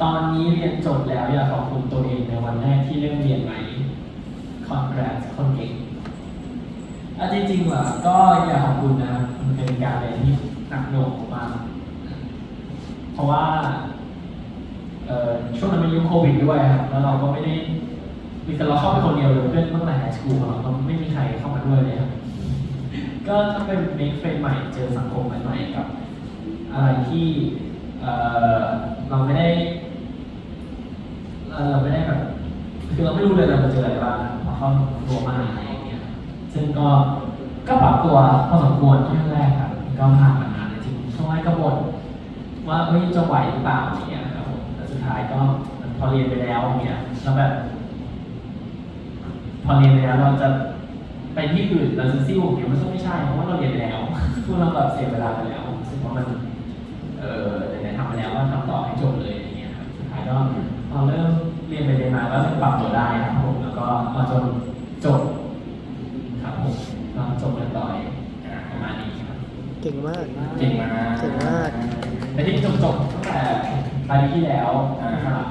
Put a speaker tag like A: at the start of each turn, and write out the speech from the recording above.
A: ตอนนี้เรียนจบแล้วอยากขอบคุณตัวเองในวันแรกที่เริ่มเรียนไหม congrats คนเก่งอะจริงๆว่ะก็อยากขอบคุณนะครับมันเป็นการเรียนที่หนักหน่วงมากเพราะว่าช่วงนั้นเป็นยุคโควิดด้วยครับแล้วเราก็ไม่ได้มีแต่เราเข้าไปคนเดียวเลยเพื่อนตั้งแต่ไฮสคูลเราก็ไม่มีใครเข้ามาด้วยเลยครับก็ต้องเป็น make friend ใหม่เจอสังคมใหม่ๆกับอะไรที่เราไม่ได้ เออเราไม่ได้แบบคือเราไม่รู้เลยเราจะเจออะไรบ้างพอเข้าตัวมาอะไรอย่างเงี้ยซึ่งก็ก็ปรับตัวพอสมควรช่วงแรกครับก็ผ่านมานานจริงช่วงแรกก็บ่นว่าเฮ้ยจะไหวหรือเปล่าอย่างเงี้ยครับผมแต่สุดท้ายก็พอเรียนไปแล้วอย่างเงี้ยแล้วแบบพอเรียนไปแล้วเราจะไปที่อื่นเราจะซิ่วอย่างเงี้ยมันก็ไม่ใช่เพราะว่าเราเรียนไปแล้วพวกเราแบบเสียเวลาไปแล้วรู้สึกว่ามันเออไหนๆทำมาแล้วก็ทำต่อให้จบเลยอย่างเงี้ยครับสุดท้ายก็ พอเริ่มเรียนไปเรียนมาก็เริ่มปรับตัวได้ครับผมแล้วก็มาจนจบครับผมก็จบเรียบร้อยอ่าประมาณนี้ครับ
B: เก่งมาก
A: เก่งมาก
B: เก่งมาก
A: แต่ที่จบจบตั้งแต่ปลายปีที่แล้วนะครับ